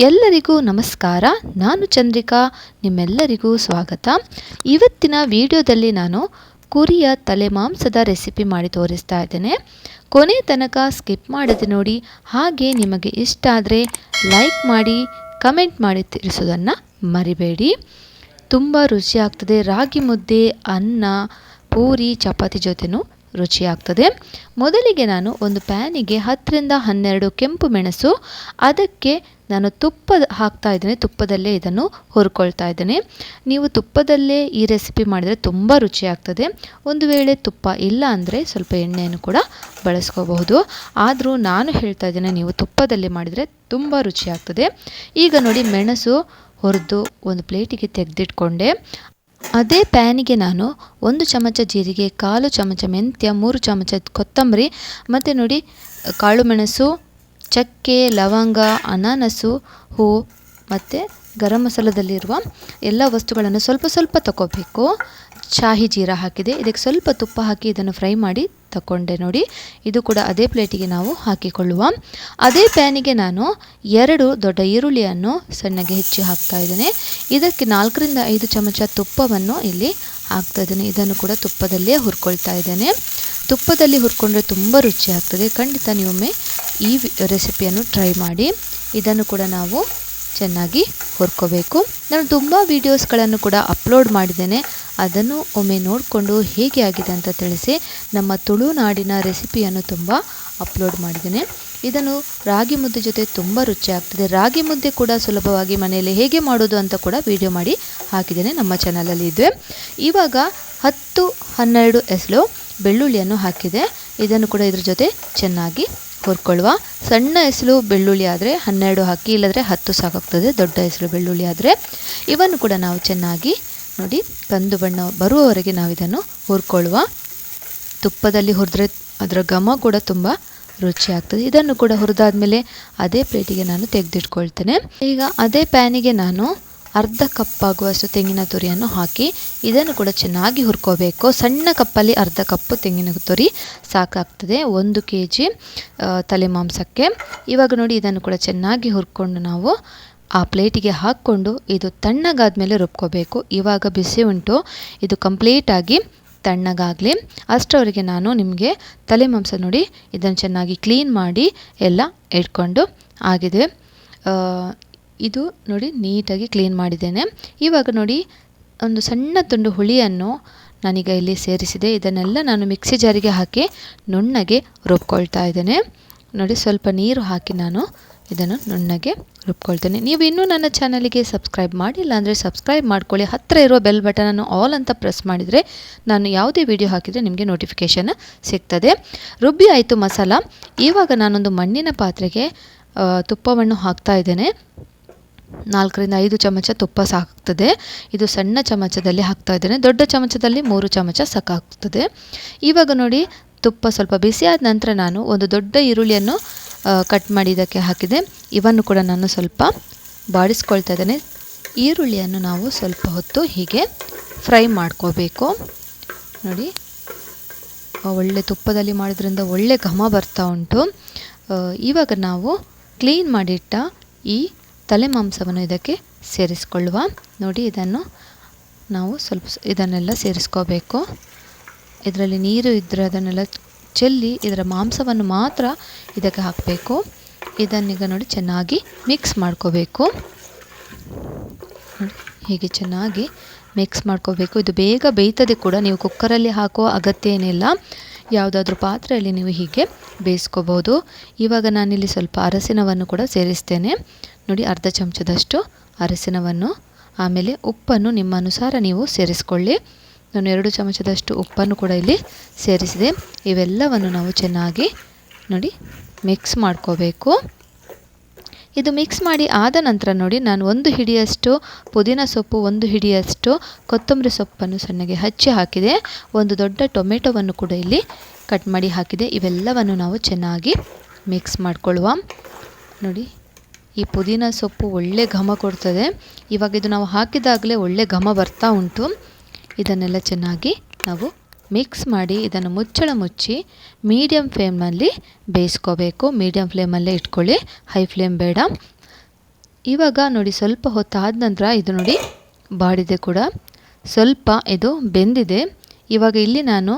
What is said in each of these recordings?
ಎಲ್ಲರಿಗೂ ನಮಸ್ಕಾರ. ನಾನು ಚಂದ್ರಿಕಾ. ನಿಮ್ಮೆಲ್ಲರಿಗೂ ಸ್ವಾಗತ. ಇವತ್ತಿನ ವಿಡಿಯೋದಲ್ಲಿ ನಾನು ಕುರಿಯ ತಲೆ ಮಾಂಸದ ರೆಸಿಪಿ ಮಾಡಿ ತೋರಿಸ್ತಾ ಇದ್ದೇನೆ. ಕೊನೆ ತನಕ ಸ್ಕಿಪ್ ಮಾಡದೆ ನೋಡಿ. ಹಾಗೆ ನಿಮಗೆ ಇಷ್ಟ ಆದರೆ ಲೈಕ್ ಮಾಡಿ, ಕಮೆಂಟ್ ಮಾಡಿ ತಿಳಿಸೋದನ್ನು ಮರಿಬೇಡಿ. ತುಂಬ ರುಚಿಯಾಗ್ತದೆ ರಾಗಿ ಮುದ್ದೆ, ಅನ್ನ, ಪೂರಿ, ಚಪಾತಿ ಜೊತೆನೂ ರುಚಿಯಾಗ್ತದೆ. ಮೊದಲಿಗೆ ನಾನು ಒಂದು ಪ್ಯಾನಿಗೆ ಹತ್ತರಿಂದ ಹನ್ನೆರಡು ಕೆಂಪು ಮೆಣಸು, ಅದಕ್ಕೆ ನಾನು ತುಪ್ಪ ಹಾಕ್ತಾ ಇದ್ದೇನೆ, ತುಪ್ಪದಲ್ಲೇ ಇದನ್ನು ಹುರ್ಕೊಳ್ತಾ ಇದ್ದೇನೆ. ನೀವು ತುಪ್ಪದಲ್ಲೇ ಈ ರೆಸಿಪಿ ಮಾಡಿದರೆ ತುಂಬ ರುಚಿಯಾಗ್ತದೆ. ಒಂದು ವೇಳೆ ತುಪ್ಪ ಇಲ್ಲ ಅಂದರೆ ಸ್ವಲ್ಪ ಎಣ್ಣೆಯನ್ನು ಕೂಡ ಬಳಸ್ಕೋಬಹುದು. ಆದರೂ ನಾನು ಹೇಳ್ತಾ ಇದ್ದೇನೆ, ನೀವು ತುಪ್ಪದಲ್ಲಿ ಮಾಡಿದರೆ ತುಂಬ ರುಚಿಯಾಗ್ತದೆ. ಈಗ ನೋಡಿ, ಮೆಣಸು ಹುರಿದು ಒಂದು ಪ್ಲೇಟಿಗೆ ತೆಗೆದಿಟ್ಕೊಂಡೆ. ಅದೇ ಪ್ಯಾನಿಗೆ ನಾನು ಒಂದು ಚಮಚ ಜೀರಿಗೆ, ಕಾಲು ಚಮಚ ಮೆಂತ್ಯ, ಮೂರು ಚಮಚ ಕೊತ್ತಂಬರಿ, ಮತ್ತು ನೋಡಿ, ಕಾಳು ಮೆಣಸು, ಚಕ್ಕೆ, ಲವಂಗ, ಅನಾನಸು, ಹೂ, ಮತ್ತು ಗರಂ ಮಸಾಲದಲ್ಲಿರುವ ಎಲ್ಲ ವಸ್ತುಗಳನ್ನು ಸ್ವಲ್ಪ ಸ್ವಲ್ಪ ತಗೋಬೇಕು. ಶಾಹಿ ಜೀರಾ ಹಾಕಿದೆ. ಇದಕ್ಕೆ ಸ್ವಲ್ಪ ತುಪ್ಪ ಹಾಕಿ ಇದನ್ನು ಫ್ರೈ ಮಾಡಿ ತಗೊಂಡೆ ನೋಡಿ. ಇದು ಕೂಡ ಅದೇ ಪ್ಲೇಟಿಗೆ ನಾವು ಹಾಕಿಕೊಳ್ಳುವ. ಅದೇ ಪ್ಯಾನಿಗೆ ನಾನು ಎರಡು ದೊಡ್ಡ ಈರುಳ್ಳಿಯನ್ನು ಸಣ್ಣಗೆ ಹೆಚ್ಚಿ ಹಾಕ್ತಾ ಇದ್ದೇನೆ. ಇದಕ್ಕೆ ನಾಲ್ಕರಿಂದ ಐದು ಚಮಚ ತುಪ್ಪವನ್ನು ಇಲ್ಲಿ ಹಾಕ್ತಾ ಇದ್ದೇನೆ. ಇದನ್ನು ಕೂಡ ತುಪ್ಪದಲ್ಲೇ ಹುರ್ಕೊಳ್ತಾ ಇದ್ದೇನೆ. ತುಪ್ಪದಲ್ಲಿ ಹುರ್ಕೊಂಡ್ರೆ ತುಂಬ ರುಚಿ ಆಗ್ತದೆ. ಖಂಡಿತ ನೀವೊಮ್ಮೆ ಈ ರೆಸಿಪಿಯನ್ನು ಟ್ರೈ ಮಾಡಿ. ಇದನ್ನು ಕೂಡ ನಾವು ಚೆನ್ನಾಗಿ ಹುರ್ಕೋಬೇಕು. ನಾನು ತುಂಬ ವೀಡಿಯೋಸ್ಗಳನ್ನು ಕೂಡ ಅಪ್ಲೋಡ್ ಮಾಡಿದ್ದೇನೆ. ಅದನ್ನು ಒಮ್ಮೆ ನೋಡಿಕೊಂಡು ಹೇಗೆ ಆಗಿದೆ ಅಂತ ತಿಳಿಸಿ ನಮ್ಮ ತುಳುನಾಡಿನ ರೆಸಿಪಿಯನ್ನು ತುಂಬ ಅಪ್ಲೋಡ್ ಮಾಡಿದ್ದೇನೆ. ಇದನ್ನು ರಾಗಿ ಮುದ್ದೆ ಜೊತೆ ತುಂಬ ರುಚಿ ಆಗ್ತದೆ. ರಾಗಿ ಮುದ್ದೆ ಕೂಡ ಸುಲಭವಾಗಿ ಮನೆಯಲ್ಲಿ ಹೇಗೆ ಮಾಡೋದು ಅಂತ ಕೂಡ ವಿಡಿಯೋ ಮಾಡಿ ಹಾಕಿದ್ದೇನೆ ನಮ್ಮ ಚಾನಲಲ್ಲಿ ಇದೆ ಇವಾಗ ಹತ್ತು ಹನ್ನೆರಡು ಎಸಳು ಬೆಳ್ಳುಳ್ಳಿಯನ್ನು ಹಾಕಿದೆ. ಇದನ್ನು ಕೂಡ ಇದ್ರ ಜೊತೆ ಚೆನ್ನಾಗಿ ಹುರ್ಕೊಳ್ಳುವ. ಸಣ್ಣ ಹೆಸರು ಬೆಳ್ಳುಳ್ಳಿ ಆದರೆ ಹನ್ನೆರಡು ಹಾಕಿ, ಇಲ್ಲದ್ರೆ ಹತ್ತು ಸಾಕಾಗ್ತದೆ ದೊಡ್ಡ ಹೆಸರು ಬೆಳ್ಳುಳ್ಳಿ ಆದರೆ. ಇವನ್ನು ಕೂಡ ನಾವು ಚೆನ್ನಾಗಿ ನೋಡಿ, ಕಂದು ಬಣ್ಣ ಬರುವವರೆಗೆ ನಾವು ಇದನ್ನು ಹುರ್ಕೊಳ್ಳುವ. ತುಪ್ಪದಲ್ಲಿ ಹುರಿದ್ರೆ ಅದರ ಘಮ ಕೂಡ ತುಂಬ ರುಚಿ ಆಗ್ತದೆ ಇದನ್ನು ಕೂಡ ಹುರಿದಾದ್ಮೇಲೆ ಅದೇ ಪ್ಲೇಟಿಗೆ ನಾನು ತೆಗೆದಿಟ್ಕೊಳ್ತೇನೆ. ಈಗ ಅದೇ ಪ್ಯಾನಿಗೆ ನಾನು ಅರ್ಧ ಕಪ್ ಆಗುವಷ್ಟು ತೆಂಗಿನ ತುರಿಯನ್ನು ಹಾಕಿ, ಇದನ್ನು ಕೂಡ ಚೆನ್ನಾಗಿ ಹುರ್ಕೋಬೇಕು. ಸಣ್ಣ ಕಪ್ಪಲ್ಲಿ ಅರ್ಧ ಕಪ್ಪು ತೆಂಗಿನ ತುರಿ ಸಾಕಾಗ್ತದೆ, ಒಂದು ಕೆ ಜಿ ತಲೆ ಮಾಂಸಕ್ಕೆ. ಇವಾಗ ನೋಡಿ, ಇದನ್ನು ಕೂಡ ಚೆನ್ನಾಗಿ ಹುರ್ಕೊಂಡು ನಾವು ಆ ಪ್ಲೇಟಿಗೆ ಹಾಕ್ಕೊಂಡು ಇದು ತಣ್ಣಗಾದ ಮೇಲೆ ರುಬ್ಕೋಬೇಕು. ಇವಾಗ ಬಿಸಿ ಉಂಟು. ಇದು ಕಂಪ್ಲೀಟಾಗಿ ತಣ್ಣಗಾಗಲಿ. ಅಷ್ಟರವರೆಗೆ ನಾನು ನಿಮಗೆ ತಲೆ ಮಾಂಸ ನೋಡಿ ಇದನ್ನು ಚೆನ್ನಾಗಿ ಕ್ಲೀನ್ ಮಾಡಿ ಎಲ್ಲ ಇಟ್ಕೊಂಡು ಆಗಿದೆ. ಇದು ನೋಡಿ ನೀಟಾಗಿ ಕ್ಲೀನ್ ಮಾಡಿದ್ದೇನೆ. ಇವಾಗ ನೋಡಿ ಒಂದು ಸಣ್ಣ ತುಂಡು ಹುಳಿಯನ್ನು ನಾನೀಗ ಇಲ್ಲಿ ಸೇರಿಸಿದೆ. ಇದನ್ನೆಲ್ಲ ನಾನು ಮಿಕ್ಸಿ ಜಾರಿಗೆ ಹಾಕಿ ನುಣ್ಣಗೆ ರುಬ್ಕೊಳ್ತಾ ಇದ್ದೇನೆ. ನೋಡಿ ಸ್ವಲ್ಪ ನೀರು ಹಾಕಿ ನಾನು ಇದನ್ನು ನುಣ್ಣಗೆ ರುಬ್ಕೊಳ್ತೇನೆ. ನೀವು ಇನ್ನೂ ನನ್ನ ಚಾನಲಿಗೆ ಸಬ್ಸ್ಕ್ರೈಬ್ ಮಾಡಿಲ್ಲ ಅಂದರೆ ಸಬ್ಸ್ಕ್ರೈಬ್ ಮಾಡ್ಕೊಳ್ಳಿ. ಹತ್ತಿರ ಇರೋ ಬೆಲ್ ಬಟನನ್ನು ಆಲ್ ಅಂತ ಪ್ರೆಸ್ ಮಾಡಿದರೆ ನಾನು ಯಾವುದೇ ವಿಡಿಯೋ ಹಾಕಿದರೆ ನಿಮಗೆ ನೋಟಿಫಿಕೇಷನ್ ಸಿಗ್ತದೆ. ರುಬ್ಬಿ ಆಯಿತು ಮಸಾಲ. ಇವಾಗ ನಾನೊಂದು ಮಣ್ಣಿನ ಪಾತ್ರೆಗೆ ತುಪ್ಪವನ್ನು ಹಾಕ್ತಾ ಇದ್ದೇನೆ. ನಾಲ್ಕರಿಂದ ಐದು ಚಮಚ ತುಪ್ಪ ಸಾಕಾಗ್ತದೆ ಇದು ಸಣ್ಣ ಚಮಚದಲ್ಲಿ ಹಾಕ್ತಾ ಇದ್ದೇನೆ. ದೊಡ್ಡ ಚಮಚದಲ್ಲಿ ಮೂರು ಚಮಚ ಸಾಕಾಗ್ತದೆ. ಇವಾಗ ನೋಡಿ ತುಪ್ಪ ಸ್ವಲ್ಪ ಬಿಸಿಯಾದ ನಂತರ ನಾನು ಒಂದು ದೊಡ್ಡ ಈರುಳ್ಳಿಯನ್ನು ಕಟ್ ಮಾಡಿ ಇದಕ್ಕೆ ಹಾಕಿದೆ. ಇವನ್ನು ಕೂಡ ನಾನು ಸ್ವಲ್ಪ ಬಾಡಿಸ್ಕೊಳ್ತಾ ಇದ್ದೇನೆ. ಈರುಳ್ಳಿಯನ್ನು ನಾವು ಸ್ವಲ್ಪ ಹೊತ್ತು ಹೀಗೆ ಫ್ರೈ ಮಾಡ್ಕೋಬೇಕು. ನೋಡಿ ಒಳ್ಳೆ ತುಪ್ಪದಲ್ಲಿ ಮಾಡೋದ್ರಿಂದ ಒಳ್ಳೆ ಘಮ ಬರ್ತಾ ಉಂಟು. ಇವಾಗ ನಾವು ಕ್ಲೀನ್ ಮಾಡಿಟ್ಟ ಈ ತಲೆ ಮಾಂಸವನ್ನು ಇದಕ್ಕೆ ಸೇರಿಸ್ಕೊಳ್ಳುವ. ನೋಡಿ, ಇದನ್ನು ನಾವು ಸ್ವಲ್ಪ ಇದನ್ನೆಲ್ಲ ಸೇರಿಸ್ಕೋಬೇಕು. ಇದರಲ್ಲಿ ನೀರು ಇದ್ದರೆ ಅದನ್ನೆಲ್ಲ ಚೆಲ್ಲಿ ಇದರ ಮಾಂಸವನ್ನು ಮಾತ್ರ ಇದಕ್ಕೆ ಹಾಕಬೇಕು. ಇದನ್ನೀಗ ನೋಡಿ ಚೆನ್ನಾಗಿ ಮಿಕ್ಸ್ ಮಾಡ್ಕೋಬೇಕು. ಹೀಗೆ ಚೆನ್ನಾಗಿ ಮಿಕ್ಸ್ ಮಾಡ್ಕೋಬೇಕು. ಇದು ಬೇಗ ಬೇಯ್ತದೆ ಕೂಡ, ನೀವು ಕುಕ್ಕರಲ್ಲಿ ಹಾಕೋ ಅಗತ್ಯ ಏನಿಲ್ಲ ಯಾವುದಾದ್ರೂ ಪಾತ್ರೆಯಲ್ಲಿ ನೀವು ಹೀಗೆ ಬೇಯಿಸ್ಕೋಬೋದು. ಇವಾಗ ನಾನಿಲ್ಲಿ ಸ್ವಲ್ಪ ಅರಸಿನವನ್ನು ಕೂಡ ಸೇರಿಸ್ತೇನೆ. ನೋಡಿ ಅರ್ಧ ಚಮಚದಷ್ಟು ಅರಸಿನವನ್ನು, ಆಮೇಲೆ ಉಪ್ಪನ್ನು ನಿಮ್ಮ ಅನುಸಾರ ನೀವು ಸೇರಿಸ್ಕೊಳ್ಳಿ. ನಾನು ಎರಡು ಚಮಚದಷ್ಟು ಉಪ್ಪನ್ನು ಕೂಡ ಇಲ್ಲಿ ಸೇರಿಸಿದೆ. ಇವೆಲ್ಲವನ್ನು ನಾವು ಚೆನ್ನಾಗಿ ನೋಡಿ ಮಿಕ್ಸ್ ಮಾಡ್ಕೋಬೇಕು. ಇದು ಮಿಕ್ಸ್ ಮಾಡಿ ಆದ ನಂತರ ನೋಡಿ, ನಾನು ಒಂದು ಹಿಡಿಯಷ್ಟು ಪುದೀನ ಸೊಪ್ಪು, ಒಂದು ಹಿಡಿಯಷ್ಟು ಕೊತ್ತಂಬರಿ ಸೊಪ್ಪನ್ನು ಸಣ್ಣಗೆ ಹಚ್ಚಿ ಹಾಕಿದೆ. ಒಂದು ದೊಡ್ಡ ಟೊಮೆಟೊವನ್ನು ಕೂಡ ಇಲ್ಲಿ ಕಟ್ ಮಾಡಿ ಹಾಕಿದೆ. ಇವೆಲ್ಲವನ್ನು ನಾವು ಚೆನ್ನಾಗಿ ಮಿಕ್ಸ್ ಮಾಡಿಕೊಳ್ಳುವ. ನೋಡಿ, ಈ ಪುದೀನ ಸೊಪ್ಪು ಒಳ್ಳೆ ಘಮ ಕೊಡ್ತದೆ. ಇವಾಗ ಇದು ನಾವು ಹಾಕಿದಾಗಲೇ ಒಳ್ಳೆ ಘಮ ಬರ್ತಾ ಉಂಟು. ಇದನ್ನೆಲ್ಲ ಚೆನ್ನಾಗಿ ನಾವು ಮಿಕ್ಸ್ ಮಾಡಿ ಇದನ್ನು ಮುಚ್ಚಳ ಮುಚ್ಚಿ ಮೀಡಿಯಮ್ ಫ್ಲೇಮಲ್ಲಿ ಬೇಯಿಸ್ಕೋಬೇಕು. ಮೀಡಿಯಮ್ ಫ್ಲೇಮಲ್ಲೇ ಇಟ್ಕೊಳ್ಳಿ. ಹೈ ಫ್ಲೇಮ್ ಬೇಡ. ಇವಾಗ ನೋಡಿ ಸ್ವಲ್ಪ ಹೊತ್ತಾದ ನಂತರ ಇದು ನೋಡಿ ಬಾಡಿದೆ ಕೂಡ. ಸ್ವಲ್ಪ ಇದು ಬೆಂದಿದೆ. ಇವಾಗ ಇಲ್ಲಿ ನಾನು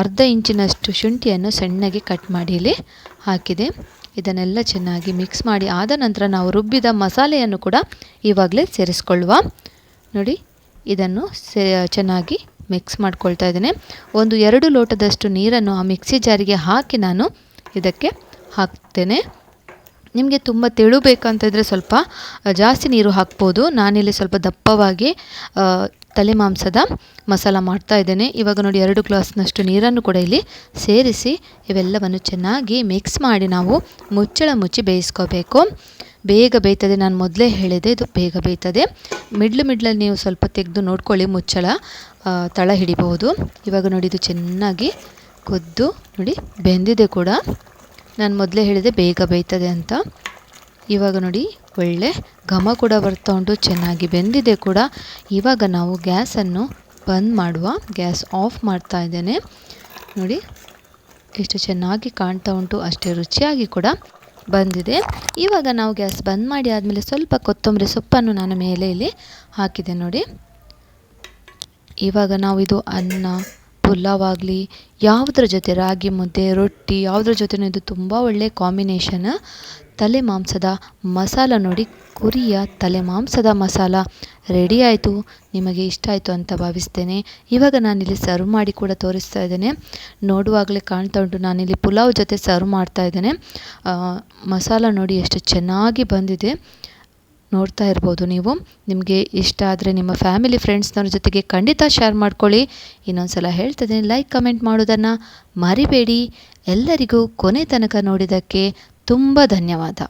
ಅರ್ಧ ಇಂಚಿನಷ್ಟು ಶುಂಠಿಯನ್ನು ಸಣ್ಣಗೆ ಕಟ್ ಮಾಡಿ ಇಲ್ಲಿ ಹಾಕಿದೆ. ಇದನ್ನೆಲ್ಲ ಚೆನ್ನಾಗಿ ಮಿಕ್ಸ್ ಮಾಡಿ ಆದ ನಂತರ ನಾವು ರುಬ್ಬಿದ ಮಸಾಲೆಯನ್ನು ಕೂಡ ಇವಾಗಲೇ ಸೇರಿಸ್ಕೊಳ್ಳುವ. ನೋಡಿ ಇದನ್ನು ಸೇ, ಚೆನ್ನಾಗಿ ಮಿಕ್ಸ್ ಮಾಡ್ಕೊಳ್ತಾ ಇದ್ದೇನೆ. ಒಂದು ಎರಡು ಲೋಟದಷ್ಟು ನೀರನ್ನು ಆ ಮಿಕ್ಸಿ ಜಾರಿಗೆ ಹಾಕಿ ನಾನು ಇದಕ್ಕೆ ಹಾಕ್ತೇನೆ. ನಿಮಗೆ ತುಂಬ ತೆಳು ಬೇಕಂತಿದ್ರೆ ಸ್ವಲ್ಪ ಜಾಸ್ತಿ ನೀರು ಹಾಕ್ಬೋದು. ನಾನಿಲ್ಲಿ ಸ್ವಲ್ಪ ದಪ್ಪವಾಗಿ ತಲೆ ಮಾಂಸದ ಮಸಾಲ ಮಾಡ್ತಾ ಇದ್ದೇನೆ. ಇವಾಗ ನೋಡಿ ಎರಡು ಗ್ಲಾಸ್ನಷ್ಟು ನೀರನ್ನು ಕೂಡ ಇಲ್ಲಿ ಸೇರಿಸಿ ಇವೆಲ್ಲವನ್ನು ಚೆನ್ನಾಗಿ ಮಿಕ್ಸ್ ಮಾಡಿ ನಾವು ಮುಚ್ಚಳ ಮುಚ್ಚಿ ಬೇಯಿಸ್ಕೋಬೇಕು. ಬೇಗ ಬೇಯ್ತದೆ. ನಾನು ಮೊದಲೇ ಹೇಳಿದೆ, ಇದು ಬೇಗ ಬೇಯ್ತದೆ. ಮಿಡ್ಲ್ ಮಿಡ್ಲಲ್ಲಿ ನೀವು ಸ್ವಲ್ಪ ತೆಗೆದು ನೋಡ್ಕೊಳ್ಳಿ, ಮುಚ್ಚಳ ತಳ ಹಿಡಿಬಹುದು. ಇವಾಗ ನೋಡಿ, ಇದು ಚೆನ್ನಾಗಿ ಕುದ್ದು ನೋಡಿ, ಬೆಂದಿದೆ ಕೂಡ. ನಾನು ಮೊದಲೇ ಹೇಳಿದೆ, ಬೇಗ ಬೇಯ್ತದೆ ಅಂತ. ಇವಾಗ ನೋಡಿ, ಒಳ್ಳೆ ಘಮ ಕೂಡ ಬರ್ತಾ ಉಂಟು, ಚೆನ್ನಾಗಿ ಬೆಂದಿದೆ ಕೂಡ. ಇವಾಗ ನಾವು ಗ್ಯಾಸನ್ನು ಬಂದ್ ಮಾಡುವ, ಗ್ಯಾಸ್ ಆಫ್ ಮಾಡ್ತಾ ಇದ್ದೇನೆ. ನೋಡಿ, ಎಷ್ಟು ಚೆನ್ನಾಗಿ ಕಾಣ್ತಾ ಉಂಟು, ಅಷ್ಟೇ ರುಚಿಯಾಗಿ ಕೂಡ. ಬಂದಿದೆ. ಇವಾಗ ನಾವು ಗ್ಯಾಸ್ ಬಂದ್ ಮಾಡಿ ಆದಮೇಲೆ ಸ್ವಲ್ಪ ಕೊತ್ತಂಬರಿ ಸೊಪ್ಪನ್ನು ನಾನು ಮೇಲೆ ಇಲ್ಲಿ ಹಾಕಿದೆ ನೋಡಿ. ಇವಾಗ ನಾವು ಇದು ಅನ್ನ ಪುಲಾವ್ ಆಗಲಿ ಯಾವುದ್ರ ಜೊತೆ ರಾಗಿ ಮುದ್ದೆ, ರೊಟ್ಟಿ, ಯಾವುದ್ರ ಜೊತೆ ಇದು ತುಂಬ ಒಳ್ಳೆಯ ಕಾಂಬಿನೇಷನ್. ತಲೆ ಮಾಂಸದ ಮಸಾಲ ನೋಡಿ, ಕುರಿಯ ತಲೆ ಮಾಂಸದ ಮಸಾಲ. ರೆಡಿ ಆಯಿತು. ನಿಮಗೆ ಇಷ್ಟ ಆಯಿತು ಅಂತ ಭಾವಿಸ್ತೇನೆ. ಇವಾಗ ನಾನಿಲ್ಲಿ ಸರ್ವ್ ಮಾಡಿ ಕೂಡ ತೋರಿಸ್ತಾ ಇದ್ದೇನೆ. ನೋಡುವಾಗಲೇ ಕಾಣ್ತಾ ಉಂಟು, ನಾನಿಲ್ಲಿ ಪುಲಾವ್ ಜೊತೆ ಸರ್ವ್ ಮಾಡ್ತಾ ಇದ್ದೇನೆ. ಮಸಾಲ ನೋಡಿ ಎಷ್ಟು ಚೆನ್ನಾಗಿ ಬಂದಿದೆ. ನೋಡ್ತಾ ಇರ್ಬೋದು ನೀವು. ನಿಮಗೆ ಇಷ್ಟ ಆದರೆ ನಿಮ್ಮ ಫ್ಯಾಮಿಲಿ ಫ್ರೆಂಡ್ಸ್ನವ್ರ ಜೊತೆಗೆ ಖಂಡಿತ ಶೇರ್ ಮಾಡ್ಕೊಳ್ಳಿ. ಇನ್ನೊಂದು ಸಲ ಹೇಳ್ತಿದ್ದೀನಿ ಲೈಕ್ ಕಮೆಂಟ್ ಮಾಡೋದನ್ನು ಮರಿಬೇಡಿ. ಎಲ್ಲರಿಗೂ ಕೊನೆ ತನಕ ನೋಡಿದ್ದಕ್ಕೆ ತುಂಬ ಧನ್ಯವಾದ.